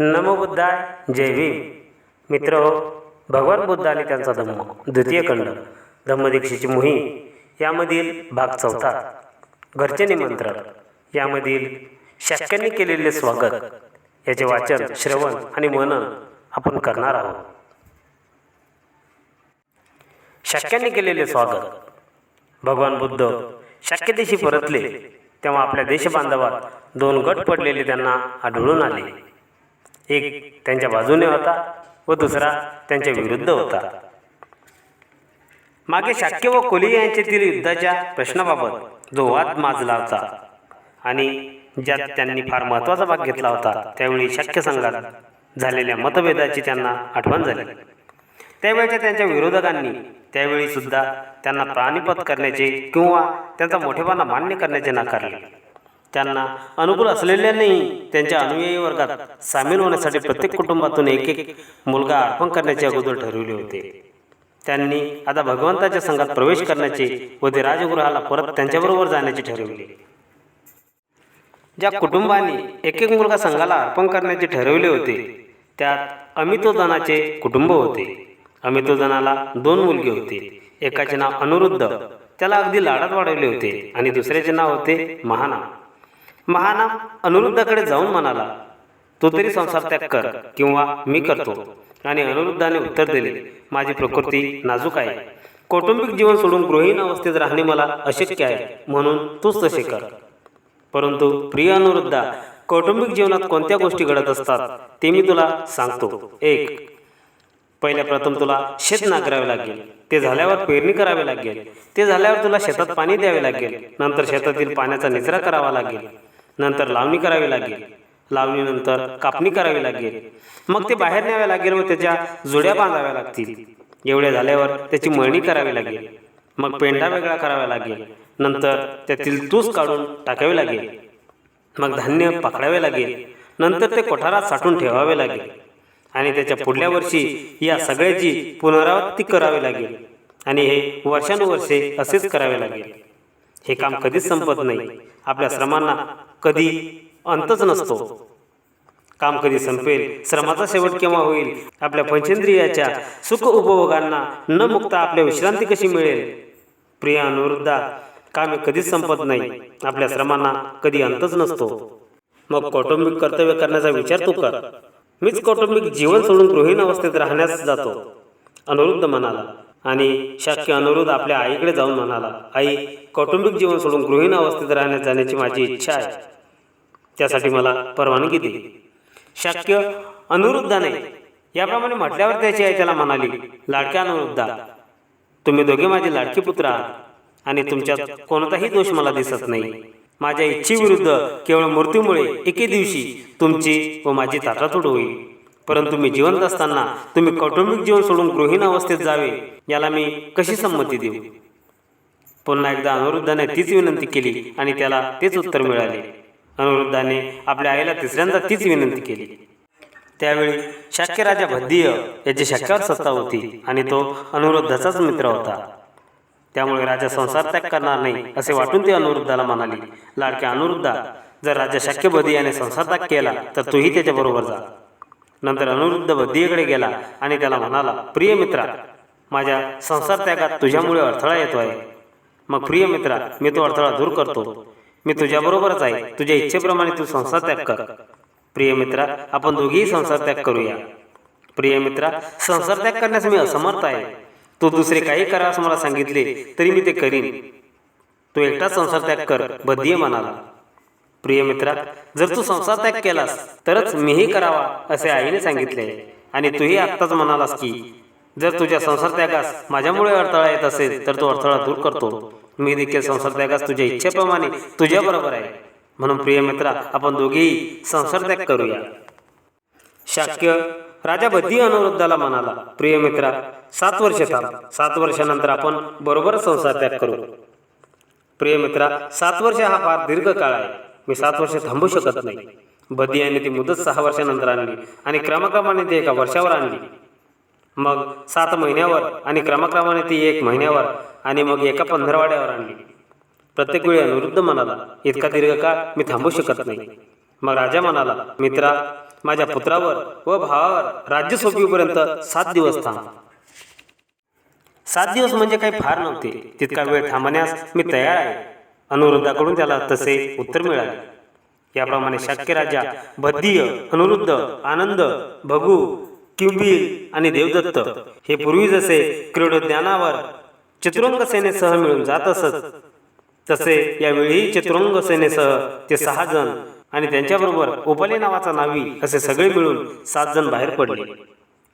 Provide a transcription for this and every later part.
नमो बुद्धाय जय भीम. मित्र हो, भगवान बुद्ध आणि त्यांचा धम्म द्वितीय खंड धम्मदीक्षेची मोहीम यामधील भाग चौथा घरचे निमंत्रण यामधील शाक्यांनी केलेले स्वागत याचे वाचन श्रवण आणि मनन आपण करणार आहोत. शाक्यांनी केलेले स्वागत. भगवान बुद्ध शाक्यदेशी परतले तेव्हा आपल्या देशबांधवात दोन गट पडलेले त्यांना आढळून आले. एक त्यांच्या बाजूने होता व दुसरा त्यांच्या विरुद्ध होता. मागे शाक्य व कोली यांच्यातील युद्धाच्या प्रश्नाबाबत जो वाद माजला होता आणि ज्यात त्यांनी फार महत्त्वाचा भाग घेतला होता त्यावेळी शाक्य संघात झालेल्या मतभेदाची त्यांना आठवण झाली. त्यावेळच्या त्यांच्या विरोधकांनी त्यावेळी सुद्धा त्यांना प्राणीपत करण्याचे किंवा त्यांचा मोठेपणा मान्य करण्याचे नाकारले त्यांना अनुकूल असलेल्यांनी त्यांच्या अनुयायी वर्गात सामील होण्यासाठी प्रत्येक कुटुंबातून एक एक मुलगा अर्पण करण्याचे अगोदर ठरविले होते. त्यांनी आता भगवंताच्या संघात प्रवेश करण्याचे व ते राजगृहाला परत त्यांच्याबरोबर जाण्याचे ठरविले. ज्या कुटुंबाने एक एक मुलगा संघाला अर्पण करण्याचे ठरविले होते त्यात अमितोदनाचे कुटुंब होते. अमितोदनाला दोन मुलगे होते. एकाचे नाव अनुरुद्ध त्याला अगदी लाडात वाढवले होते आणि दुसऱ्याचे नाव होते महाना. महानाम अनुरुद्धाकडे जाऊन म्हणाला तो तरी संसार त्याग कर किंवा मी करतो. आणि अनुरुद्धाने उत्तर दिले माझी प्रकृती नाजूक आहे. कौटुंबिक जीवन सोडून गृहीण अवस्थेत राहणे मला अशक्य आहे म्हणून तूच तसे कर. परंतु प्रिय अनुरुद्धा कौटुंबिक जीवनात कोणत्या गोष्टी घडत असतात ते मी तुला सांगतो. एक पहिल्या प्रथम तुला शेत नांगरावे लागेल. ते झाल्यावर पेरणी करावी लागेल. ते झाल्यावर तुला शेतात पाणी द्यावे लागेल. नंतर शेतातील पाण्याचा निचरा करावा लागेल. नंतर लावणी करावी लागेल. लावणीनंतर कापणी करावी लागेल. मग ते बाहेर न्यावे लागेल व त्याच्या जुड्या बांधाव्या लागतील. एवढ्या झाल्यावर त्याची मळणी करावी लागेल. मग पेंढा वेगळा करावा लागेल. नंतर त्यातील तूस काढून टाकावे लागेल. मग धान्य पकडावे लागेल. नंतर ते कोठारात साठून ठेवावे लागेल. आणि त्याच्या पुढल्या वर्षी या सगळ्याची पुनरावृत्ती करावी लागेल. आणि हे वर्षानुवर्षे असेच करावे लागेल. हे काम कधीच संपत नाही. आपल्या श्रमांना कधी अंतच नसतो. काम कधी संपेल श्रमाचा शेवट केव्हा होईल? आपल्या पंचेंद्रियाच्या सुख उपभोगांना न मुक्ता आपल्या विश्रांती कशी मिळेल? प्रिय अनुरुद्धा काम कधीच संपत नाही. आपल्या श्रमांना कधी अंतच नसतो. मग कौटुंबिक कर्तव्य करण्याचा विचार तू कर. मीच कौटुंबिक जीवन सोडून गृहीण अवस्थेत राहण्यास जातो. अनुरुद्ध म्हणाला आणि शासकीय अनुरुद्ध आपल्या आईकडे जाऊन म्हणाला आई कौटुंबिक जीवन सोडून गृहीण अवस्थेत राहण्यात जाण्याची माझी इच्छा आहे. त्यासाठी मला परवानगी दिली शाक्य अनुरुद्धाने याप्रमाणे म्हटल्यावर त्याची आई त्याला म्हणाली लाडक्या अनुरुद्धा तुम्ही दोघे माझे लाडके पुत्र आहात आणि तुमच्यात कोणताही दोष मला दिसत नाही. माझ्या इच्छेविरुद्ध केवळ मृत्यूमुळे एके दिवशी तुमची व माझी ताटातूट होईल. परंतु मी जिवंत असताना तुम्ही कौटुंबिक जीवन सोडून गृहीण अवस्थेत जावे याला मी कशी संमती देऊ? पुन्हा एकदा अनुरुद्धाने तीच विनंती केली आणि त्याला तेच उत्तर मिळाले. अनुरुद्धाने आपल्या आईला तिसऱ्यांदा तीच विनंती केली. त्यावेळी शाक्य राजा भद्दीय याची शाक्यावर सत्ता होती आणि तो अनुरुद्धाचाच मित्र होता. त्यामुळे राजा संसार त्याग करणार नाही असे वाटून ते अनुरुद्धाला म्हणाली लाडक्या अनुरुद्धा जर राजा शाक्य बदियाने संसार त्याग केला तर तूही त्याच्याबरोबर जा. नंतर अनुरुद्ध बद्धीकडे गेला आणि त्याला म्हणाला प्रिय मित्रा माझ्या संसार त्यागात तुझ्यामुळे अडथळा येतो आहे. मग प्रिय मित्रा मी तो अडथळा दूर करतो. मी तुझ्याबरोबरच आहे. तुझ्या इच्छेप्रमाणे तू संसार त्याग कर. प्रिय मित्रा आपण दोघेही संसार त्याग करूया. प्रिय मित्रा संसार त्याग करण्यास मी असमर्थ आहे. तू दुसरे काही करावयास मला सांगितले तरी मी ते करीन. तू एकटाच संसार त्याग कर बद्धीय म्हणाला. प्रिय मित्रा जर तू संसार त्याग केलास तरच मीही करावा असे आईने सांगितले. आणि तूही आत्ताच म्हणालास की जर तुझ्या संसार त्यागास माझ्यामुळे अडथळा येत असेल तर तो अडथळा दूर करतो. मी देखील संसार त्यागास तुझ्या इच्छेप्रमाणे तुझ्याबरोबर आहे. म्हणून प्रिय मित्रा आपण दोघेही संसार त्याग करूया. शाक्य राजा बद्दी अनुरुद्धाला म्हणाला प्रिय मित्रा सात वर्ष थांब. सात वर्षानंतर आपण बरोबर संसार त्याग करू. प्रिय मित्रा सात वर्ष हा फार दीर्घ काळ आहे. मी सात वर्ष थांबू शकत नाही. बदियाने ती मुदत सहा वर्षानंतर आणली आणि क्रमक्रमाने ती एका वर्षावर आणली. मग सात महिन्यावर आणि क्रमक्रमाने ती एक महिन्यावर आणि मग एका पंधरवाड्यावर आणली. प्रत्येक वेळी अनुरुद्ध म्हणाला इतका दीर्घकाळ मी थांबू शकत नाही. मग राजा म्हणाला मित्रा माझ्या पुत्रावर व भावावर राज्य सोपीपर्यंत सात दिवस थांब. सात दिवस म्हणजे काही फार नव्हते. तितका वेळ थांबण्यास मी तयार आहे. अनुरुद्धाकडून त्याला तसे उत्तर मिळाले. याप्रमाणे शक्य राजा बद्धीय अनुरुद्ध आनंद भगू किंबीर आणि देवदत्त हे पूर्वी जसे क्रीडोद्यानावर चतुरंग सेनेसह मिळून जात असत तसे यावेळी चतुरंग सेनेसह ते सहा जण आणि त्यांच्याबरोबर उपले नावाचा नावी असे सगळे मिळून सात जण बाहेर पडले.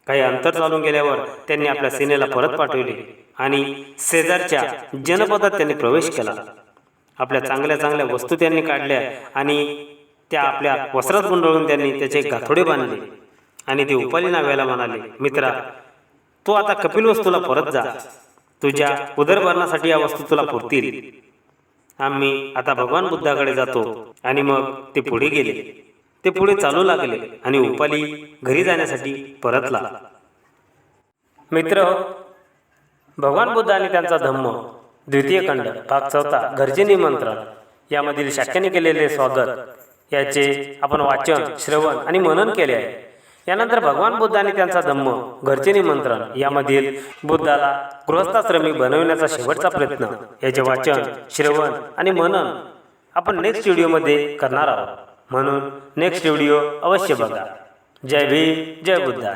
काही अंतर चालून गेल्यावर त्यांनी आपल्या सेनेला परत पाठवले आणि शेजारच्या जनपदात त्यांनी प्रवेश केला. आपल्या चांगल्या चांगल्या वस्तू त्यांनी काढल्या आणि त्या आपल्या वस्त्रात गुंडळून त्यांनी त्याचे गाथोडे बांधले आणि ते उपाली नाव्याला म्हणाले मित्रा तू आता कपिल वस्तूला परत जा. तुझ्या उदरभरणासाठी या वस्तू तुला पुरतील. आम्ही आता भगवान बुद्धाकडे जातो आणि मग ते पुढे गेले. ते पुढे चालू लागले आणि उपाली घरी जाण्यासाठी परतला. मित्र भगवान बुद्ध आणि त्यांचा धम्म. द्वितीय खंड भाग चौथा घरचे निमंत्रण. यामधील शाक्याने केलेले स्वागत. याचे आपण वाचन श्रवण आणि मनन केले आहे. यानंतर भगवान बुद्ध आणि त्यांचा धम्म घरचे निमंत्रण यामधील बुद्धाला गृहस्थाश्रमी बनवण्याचा शेवटचा प्रयत्न याचे वाचन श्रवण आणि मनन आपण नेक्स्ट व्हिडिओमध्ये करणार आहोत. म्हणून नेक्स्ट व्हिडिओ अवश्य बघा. जय भीम जय बुद्धा